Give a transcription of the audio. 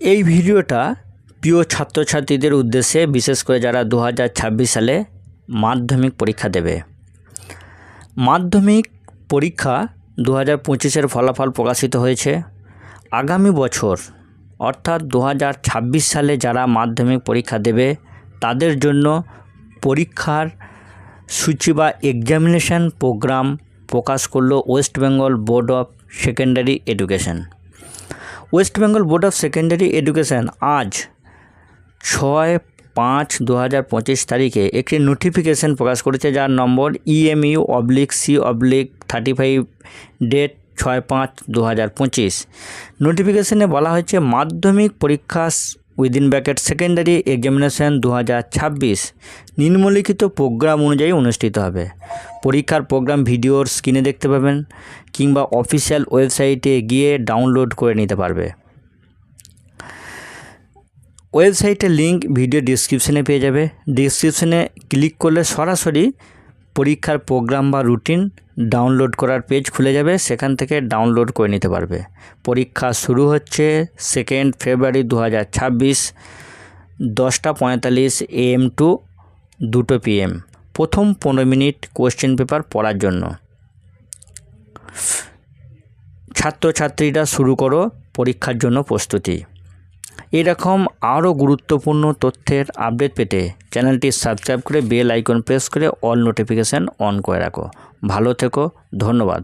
এই ভিডিওটা প্রিয় ছাত্রছাত্রীদের উদ্দেশ্যে, বিশেষ করে যারা দু হাজার ছাব্বিশ সালে মাধ্যমিক পরীক্ষা দেবে। মাধ্যমিক পরীক্ষা দু হাজার পঁচিশের ফলাফল প্রকাশিত হয়েছে। আগামী বছর, অর্থাৎ দু হাজার ছাব্বিশ সালে যারা মাধ্যমিক পরীক্ষা দেবে, তাদের জন্য পরীক্ষার সূচি বা এক্সামিনেশন প্রোগ্রাম প্রকাশ করল West Bengal board of secondary education West Bengal board of secondary education আজ ছয় পাঁচ দু হাজার পঁচিশ তারিখে একটি নোটিফিকেশন প্রকাশ করেছে যার number EMU oblique C oblique thirty five date ছয় পাঁচ দু হাজার পঁচিশ। নোটিফিকেশনে বলা হয়েছে মাধ্যমিক পরীক্ষা উইদিন ব্র্যাকেট সেকেন্ডারি এক্সামিনেশন দু হাজার ছাব্বিশ। নিম্নলিখিত প্রোগ্রাম অনুযায়ী অনুষ্ঠিত হবে। পরীক্ষার প্রোগ্রাম ভিডিওর স্ক্রিনে দেখতে পাবেন কিংবা অফিসিয়াল ওয়েবসাইটে গিয়ে ডাউনলোড করে নিতে পারবে। ওয়েবসাইটের লিঙ্ক ভিডিও ডিসক্রিপশনে পেয়ে যাবে। ডিসক্রিপশনে ক্লিক করলে সরাসরি পরীক্ষার প্রোগ্রাম বা রুটিন ডাউনলোড করার পেজ খুলে যাবে, সেখান থেকে ডাউনলোড করে নিতে পারবে। পরীক্ষা শুরু হচ্ছে সেকেন্ড ফেব্রুয়ারি দু হাজার ছাব্বিশ, দশটা পঁয়তাল্লিশ এএম টু দুটো পিএম প্রথম পনেরো মিনিট কোশ্চেন পেপার পড়ার জন্য। ছাত্রছাত্রীরা শুরু করো পরীক্ষার জন্য প্রস্তুতি। এরকম আরও গুরুত্বপূর্ণ তথ্যের আপডেট পেতে চ্যানেলটি সাবস্ক্রাইব করে বেল আইকন প্রেস করে অল নোটিফিকেশান অন করে রাখো। ভালো থেকো, ধন্যবাদ।